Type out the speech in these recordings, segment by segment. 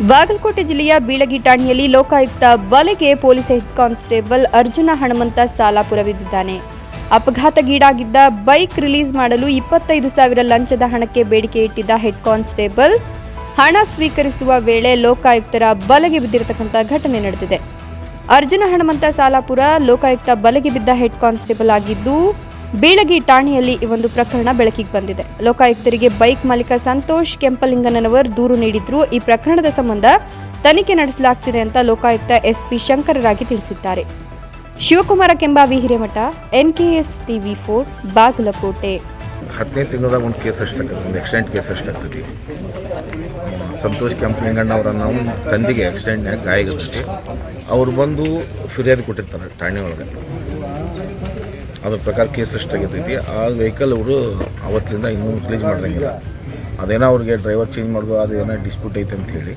ಬಾಗಲಕೋಟೆ ಜಿಲ್ಲೆಯ ಬೀಳಗಿ ಠಾಣೆಯಲ್ಲಿ ಲೋಕಾಯುಕ್ತ ಬಲೆಗೆ police head constable Arjuna Hanamanta ಸಾಲ ಪುರವಿದ್ದಾನೆ ಅಪಘಾತಗೀಡಾಗಿದ್ದ ಬೈಕ್ ರಿಲೀಸ್ ಮಾಡಲು ಇಪ್ಪತ್ತೈದು ಸಾವಿರ ಲಂಚದ ಹಣಕ್ಕೆ ಬೇಡಿಕೆ ಇಟ್ಟಿದ್ದ ಹೆಡ್ ಕಾನ್ಸ್ಟೇಬಲ್. ಹಣ ಸ್ವೀಕರಿಸುವ ವೇಳೆ ಲೋಕಾಯುಕ್ತರ ಬಲೆಗೆ ಬಿದ್ದಿರತಕ್ಕಂಥ ಘಟನೆ ನಡೆದಿದೆ. ಅರ್ಜುನ ಹಣಮಂತ ಸಾಲಾಪುರ ಲೋಕಾಯುಕ್ತ ಬಲೆಗೆ ಬಿದ್ದ ಹೆಡ್ ಕಾನ್ಸ್ಟೇಬಲ್ ಆಗಿದ್ದು ಬೀಳಗಿ ಠಾಣೆಯಲ್ಲಿ ಈ ಒಂದು ಪ್ರಕರಣ ಬೆಳಕಿಗೆ ಬಂದಿದೆ. ಲೋಕಾಯುಕ್ತರಿಗೆ ಬೈಕ್ ಮಾಲೀಕ ಸಂತೋಷ್ ಕೆಂಪಲಿಂಗನವರ್ ದೂರು ನೀಡಿದ್ರು. ಈ ಪ್ರಕರಣದ ಸಂಬಂಧ ತನಿಖೆ ನಡೆಸಲಾಗ್ತಿದೆ ಅಂತ ಲೋಕಾಯುಕ್ತ ಎಸ್ಪಿ ಶಂಕರರಾಗಿ ತಿಳಿಸಿದ್ದಾರೆ. Shivakumar Kembhavi, Hiremath, NKS TV four, Bagalkote. ಹದಿನೈದು ತಿಂಗಳದಾಗ ಒಂದು ಕೇಸ್ ಅಷ್ಟಾಗ್ತದೆ ಒಂದು ಆಕ್ಸಿಡೆಂಟ್ ಕೇಸ್ ಅಷ್ಟಾಗ್ತದೆ ಸಂತೋಷ್ ಕೆಂಪಲಿಂಗಣ್ಣ ಅವರ ನಾವು ತಂದೆಗೆ ಆಕ್ಸಿಡೆಂಟ್ನಾಗ ಗಾಯ ಅವ್ರು ಬಂದು ಫಿರ್ಯಾದಿ ಕೊಟ್ಟಿರ್ತಾರೆ ಠಾಣೆ ಒಳಗೆ. ಅದ್ರ ಪ್ರಕಾರ ಕೇಸ್ ಎಷ್ಟಾಗೈತಿ ಆ ವೆಹಿಕಲ್ ಅವರು ಅವತ್ತಿಂದ ಇನ್ನೂ ರಿಲೀಸ್ ಮಾಡಿರಂಗಿಲ್ಲ ಅದೇನೋ ಅವ್ರಿಗೆ ಡ್ರೈವರ್ ಚೇಂಜ್ ಮಾಡೋದು ಅದು ಏನೋ ಡಿಸ್ಪ್ಯೂಟ್ ಐತೆ ಅಂತ ಹೇಳಿ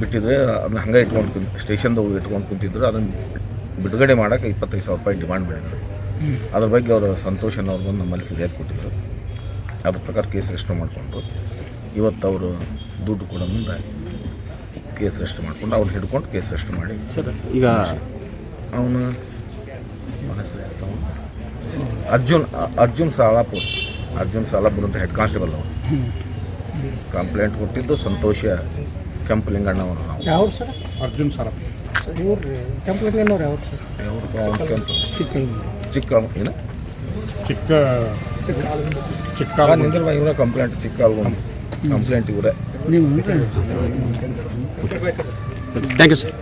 ಬಿಟ್ಟಿದ್ರೆ ಅದನ್ನ ಹಂಗೆ ಇಟ್ಕೊಂಡು ಕುಂತ ಸ್ಟೇಷನ್ದವ್ರು ಇಟ್ಕೊಂಡು ಕುಂತಿದ್ರು ಅದನ್ನು ಬಿಡುಗಡೆ ಮಾಡೋಕೆ ಇಪ್ಪತ್ತೈದು ಸಾವಿರ ರೂಪಾಯಿ ಡಿಮಾಂಡ್ ಮಾಡಿದ್ರು. ಅದ್ರ ಬಗ್ಗೆ ಅವರು ಸಂತೋಷ್ ಅನ್ನೋರು ಬಂದು ನಮ್ಮಲ್ಲಿ ಫಿರ್ಯಾದಿ ಕೊಟ್ಟಿದ್ರು. ಅದ್ರ ಪ್ರಕಾರ ಕೇಸ್ ರಿಜಿಸ್ಟರ್ ಮಾಡಿಕೊಂಡ್ರು. ಇವತ್ತು ಅವರು ದುಡ್ಡು ಕೂಡ ಮುಂದೆ ಕೇಸ್ ರಿಜಿಸ್ಟರ್ ಮಾಡಿಕೊಂಡು ಅವ್ರು ಹಿಡ್ಕೊಂಡು ಕೇಸ್ ರಿಜಿಸ್ಟರ್ ಮಾಡಿ. ಸರ್ ಈಗ ಅವನು ಅರ್ಜುನ್ ಅರ್ಜುನ್ ಸಾಲಾಪುರ್ ಅರ್ಜುನ್ ಸಾಲಾಪುರ್ ಅಂತ ಹೆಡ್ ಕಾನ್ಸ್ಟೇಬಲ್ ಅವರು. ಕಂಪ್ಲೇಂಟ್ ಕೊಟ್ಟಿದ್ದು ಸಂತೋಷ ಕೆಂಪು ಲಿಂಗಣ್ಣವರು ನಾವು. ಯಾವ ಸರ್? ಅರ್ಜುನ್ ಸರ್? ಇವ್ರು ಸರ್ ಕೆಂಪು. ಚಿಕ್ಕ ಚಿಕ್ಕ ಏನು? ಚಿಕ್ಕ ಚಿಕ್ಕ ನಿಂದ್ರ ಇವರ ಕಂಪ್ಲೇಂಟ್ ಚಿಕ್ಕ ಕಂಪ್ಲೇಂಟ್ ಇವರೇ. ನೀವು ಥ್ಯಾಂಕ್ ಯು ಸರ್